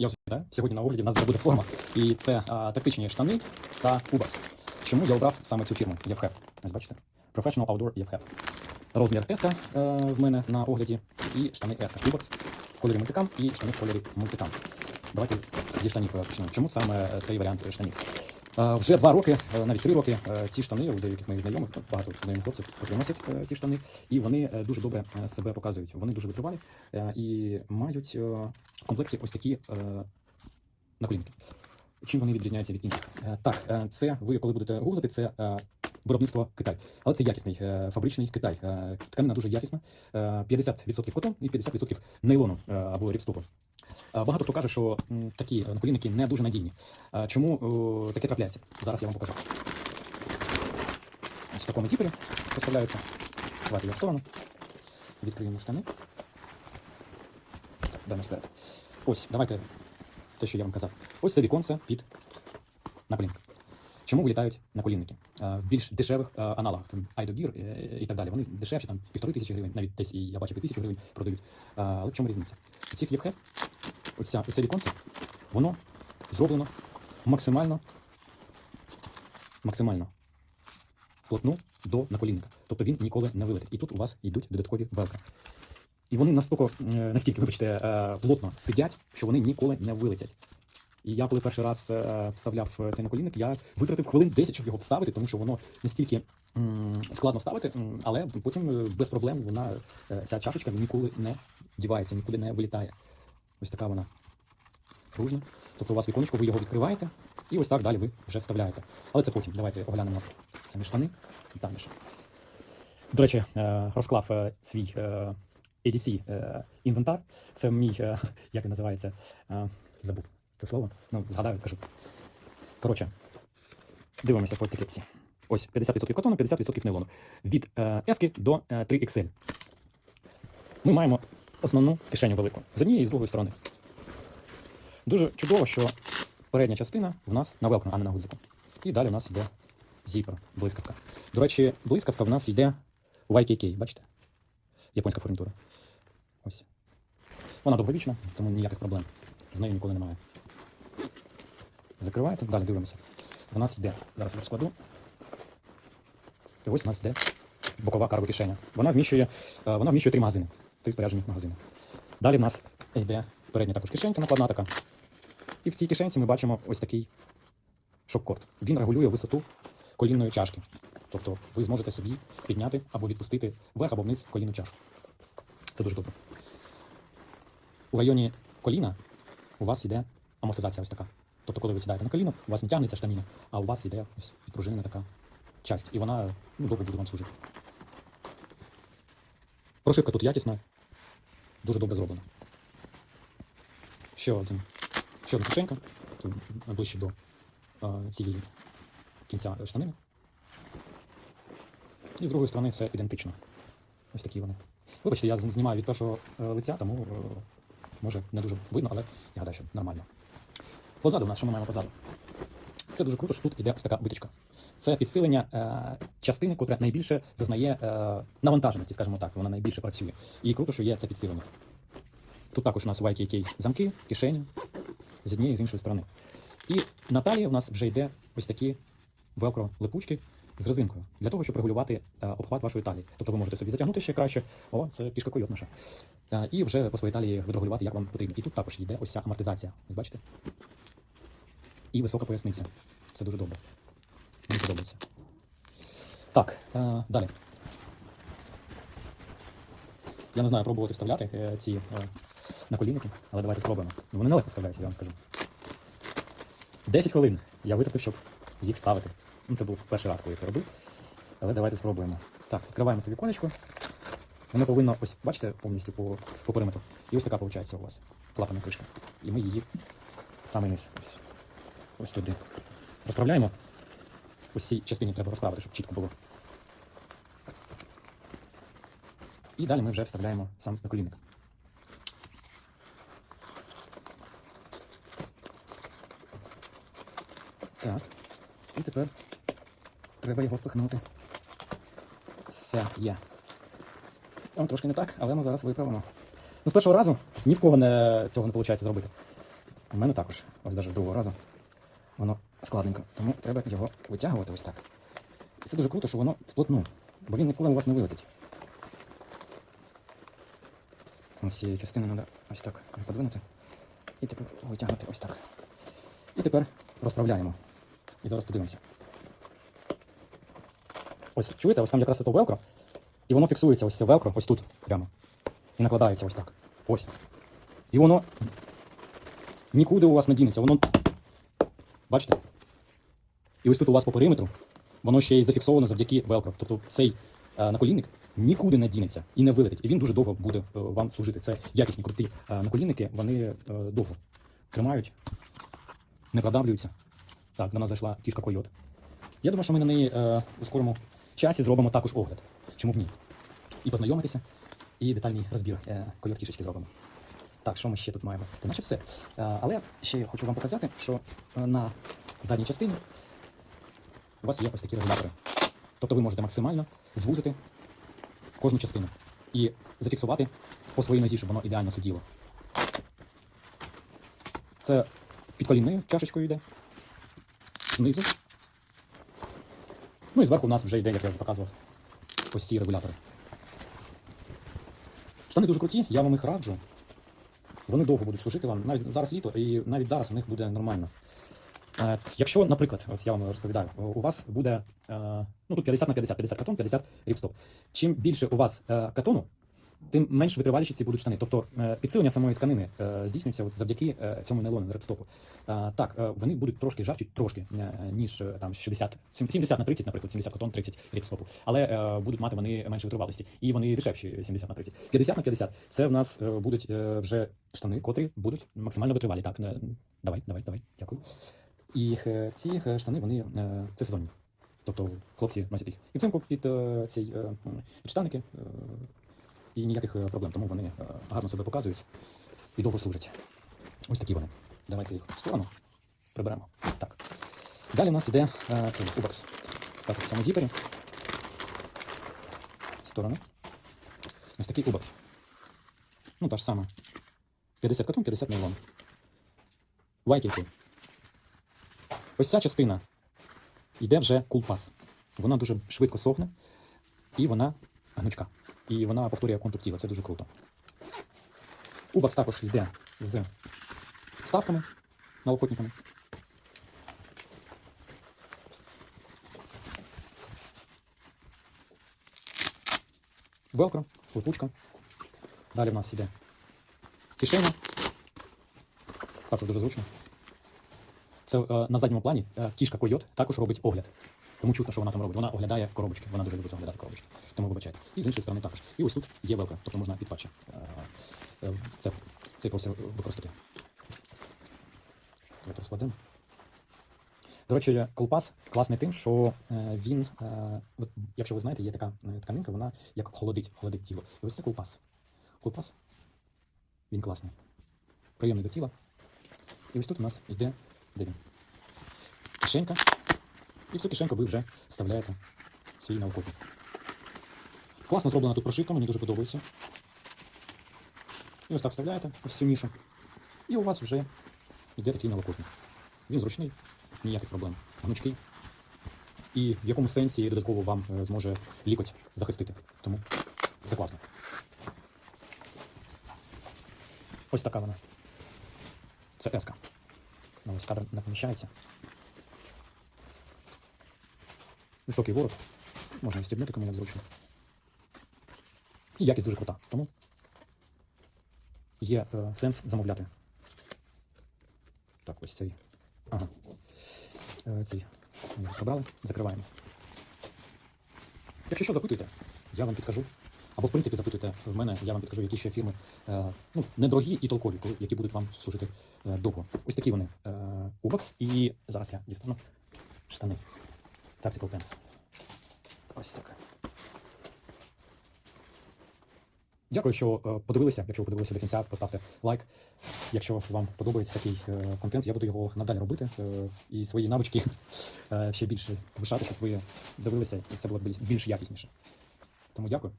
Я вже да? сьогодні на огляді в нас вже буде форма. І це а, тактичні штани та кубас. Чому я обрав саме цю фірму Євхев? Ось бачите? Professional Outdoor Євхев. Розмір S е, в мене на огляді і штани S. кубас в кольорі мультикам і штани в кольорі мультикам. Давайте зі штанів е, почнемо. Чому саме цей варіант штанів? Вже два роки, е, навіть три роки, е, ці штани у деяких моїх знайомих, ну, багато знайомих хлопців котрі носять е, ці штани, і вони дуже добре себе показують. Вони дуже витривалі і мають в комплекті ось такі наколінники. Чим вони відрізняються від інших? Так, це ви коли будете гуглити, це виробництво Китай. Але це якісний фабричний Китай. Тканина дуже якісна. Е, 50% котон і 50% нейлону або ріпстопу. Е, Багато хто каже, що такі наколінники не дуже надійні. Е, Чому е, таке трапляється? Зараз я вам покажу. Ось в такому зіпері поставляються. Давайте я в сторону. Відкриємо штани. Дамо сперед. Ось, давайте те, що я вам казав. Ось це віконце під наколінник. Чому вилітають наколінники? Е, В більш дешевих е, аналогах, там Айдогір і так далі. Вони дешевші, там півтори тисячі гривень, навіть десь і я бачив і тисячу гривень продають. Е, Але в чому різниця? У цих євхе, оця, оце віконце, воно зроблено максимально, максимально вплотну до наколінника. Тобто він ніколи не вилетить. І тут у вас йдуть додаткові велка. І вони настільки, е, настільки, вибачте, е, плотно сидять, що вони ніколи не вилетять. І я, коли перший раз е, вставляв цей наколінник, я витратив хвилин 10, щоб його вставити, тому що воно настільки складно ставити, м, але потім без проблем вона, ця чашечка ніколи не дівається, нікуди не вилітає. Ось така вона пружна. Тобто у вас віконечко, ви його відкриваєте, і ось так далі ви вже вставляєте. Але це потім. Давайте оглянемо самі штани. Там ще. До речі, е, розклав е, свій е, ADC інвентар. Це мій, як він називається, забув це слово. Ну, згадаю, кажу. Коротше, дивимося по етикетці. Ось 50% котону, 50% нейлону. Від S до е, 3XL. Ми маємо основну кишеню велику з однієї і з другої сторони. Дуже чудово, що передня частина в нас на велкно, а не на гудзику. І далі у нас йде зіпер, блискавка. До речі, блискавка в нас йде у YKK, бачите? Японська фурнітура. Ось. Вона довговічна, тому ніяких проблем з нею ніколи немає. Закриваєте, далі дивимося. У нас йде, зараз я розкладу. І ось у нас йде бокова карго кишеня. Вона вміщує, е, вона вміщує три магазини, три споряджені магазини. Далі в нас йде передня також кишенька накладна така. І в цій кишенці ми бачимо ось такий шок-корд. Він регулює висоту колінної чашки. Тобто ви зможете собі підняти або відпустити вверх або вниз колінну чашку. Це дуже добре. У районі коліна у вас йде амортизація ось така. Тобто, коли ви сідаєте на коліно, у вас не тягнеться штаміна, а у вас йде ось підпружинена така часть. І вона ну, довго буде вам служити. Прошивка тут якісна, дуже добре зроблена. Ще один. Ще одна кишенька, ближче до е, цієї кінця штанини. І з другої сторони все ідентично. Ось такі вони. Вибачте, я знімаю від першого е, лиця, тому е, може не дуже видно, але я гадаю, що нормально. Позаду у нас, що ми маємо позаду? Це дуже круто, що тут іде ось така виточка. Це підсилення е, частини, котра найбільше зазнає е, навантаженості, скажімо так, вона найбільше працює. І круто, що є це підсилення. Тут також у нас YKK замки, кишені з однієї і з іншої сторони. І на талії у нас вже йде ось такі велкро липучки з резинкою для того, щоб регулювати е, обхват вашої талії. Тобто ви можете собі затягнути ще краще. О, це кішка койот наша. Е, і вже по своїй талії відрегулювати, як вам потрібно. І тут також йде ось ця амортизація. Ось бачите? І висока поясниця. Це дуже добре. Подобається. Так, е, далі. Я не знаю, пробувати вставляти е, ці е, наколінники, але давайте спробуємо. Ну, Вони нелегко вставляються, я вам скажу. 10 хвилин я витратив, щоб їх вставити. Ну, це був перший раз, коли я це робив. Але давайте спробуємо. Так, відкриваємо це віконечко. Воно повинно, ось, бачите, повністю по, по периметру. І ось така виходить у вас клапана кришка. І ми її в самий низ. Ось, ось туди. Розправляємо. Ось цій частині треба розправити, щоб чітко було. І далі ми вже вставляємо сам наколінник. Так. І тепер треба його впихнути. Все, є. Там трошки не так, але ми зараз виправимо. Ну, з першого разу ні в кого не, цього не виходить зробити. У мене також, ось навіть другого разу, воно складненько. Тому треба його витягувати ось так. І це дуже круто, що воно вплотну, бо він ніколи у вас не вилетить. Ось цієї частини треба ось так подвинути. І тепер витягнути ось так. І тепер розправляємо. І зараз подивимося. Ось чуєте, ось там якраз ото велкро, і воно фіксується ось це велкро, ось тут прямо. І накладається ось так. Ось. І воно нікуди у вас не дінеться. Воно. Бачите? І ось тут у вас по периметру воно ще й зафіксовано завдяки велкро. Тобто цей е, наколінник нікуди не дінеться і не вилетить. І він дуже довго буде е, вам служити. Це якісні круті е, наколінники, вони довго тримають, не продавлюються. Так, до нас зайшла кішка койот. Я думаю, що ми на неї у скорому часі зробимо також огляд. Чому б ні? І познайомитися, і детальний розбір койот кішечки зробимо. Так, що ми ще тут маємо? Та наче все. Але ще хочу вам показати, що е, на задній частині у вас є ось такі регулятори. Тобто ви можете максимально звузити кожну частину і зафіксувати по своїй нозі, щоб воно ідеально сиділо. Це під колінною чашечкою йде. Знизу. Ну і зверху у нас вже йде, як я вже показував, ось ці регулятори. Штани дуже круті, я вам їх раджу. Вони довго будуть служити вам. Навіть зараз літо, і навіть зараз у них буде нормально. Е, якщо, наприклад, от я вам розповідаю, у вас буде е, ну тут 50 на 50, 50 катон, 50 ріпстоп. Чим більше у вас е, катону, тим менш витриваліші ці будуть штани. Тобто е, підсилення самої тканини е, здійснюється от завдяки е, цьому нейлону репстопу. Так, вони будуть трошки жарчі, трошки, ніж там 60, 70 на 30, наприклад, 70 катон, 30 репстопу. Але будуть мати вони менше витривалості. І вони дешевші 70 на 30. 50 на 50 це в нас будуть вже штани, котрі будуть максимально витривалі. Так, давай, давай, давай, дякую. І ці штани, вони це сезонні. Тобто хлопці носять їх і взимку під цей підштанники, е, і ніяких е, проблем. Тому вони е, гарно себе показують і довго служать. Ось такі вони. Давайте їх в сторону приберемо. Так. Далі в нас іде е, цей убакс. Так, в цьому зіпері. В сторону. Ось такий убакс. Ну, та ж сама. 50 катон, 50 нейлон. YKK. Ось ця частина йде вже кулпас. Вона дуже швидко сохне, і вона гнучка. І вона повторює контур тіла. Це дуже круто. Убакс також йде з вставками налокотниками. Велкро, липучка. Далі в нас йде кишеня. Також дуже зручно. Це е, на задньому плані е, кішка койот також робить огляд. Тому чутно, що вона там робить. Вона оглядає коробочки. Вона дуже любить оглядати коробочки. Тому вибачайте. І з іншої сторони також. І ось тут є велка, тобто можна під патчі е, це, посил використати. Давайте розкладемо. До речі, колпас класний тим, що він, якщо ви знаєте, є така тканинка, вона як холодить, холодить тіло. І ось це колпас. Колпас, він класний. Приємний до тіла. І ось тут у нас йде де? Кишенька. І в цю кишеньку ви вже вставляєте свій наукопник. Класно зроблена тут прошивка, мені дуже подобається. І ось так вставляєте ось цю нішу. І у вас вже йде такий налокотник. Він зручний, ніяких проблем. Гнучкий. І в якому сенсі додатково вам е, зможе лікоть захистити. Тому це класно. Ось така вона. Це еска. Ну, ось кадр не поміщається. Високий ворот. Можна відстібнути, кому як зручно. І якість дуже крута. Тому є е, сенс замовляти. Так, ось цей. Ага. Е, цей. Ми його Пробрали, закриваємо. Якщо що, запитуйте, я вам підкажу. Або, в принципі, запитуйте в мене, я вам підкажу, які ще фірми е, ну, недорогі і толкові, які будуть вам служити е, довго. Ось такі вони. Е, і зараз я дістану штани. Tactical Pants. Ось так. Дякую, що подивилися. Якщо ви подивилися до кінця, поставте лайк. Якщо вам подобається такий контент, я буду його надалі робити і свої навички ще більше повишати, щоб ви дивилися і все було більш якісніше. Тому дякую.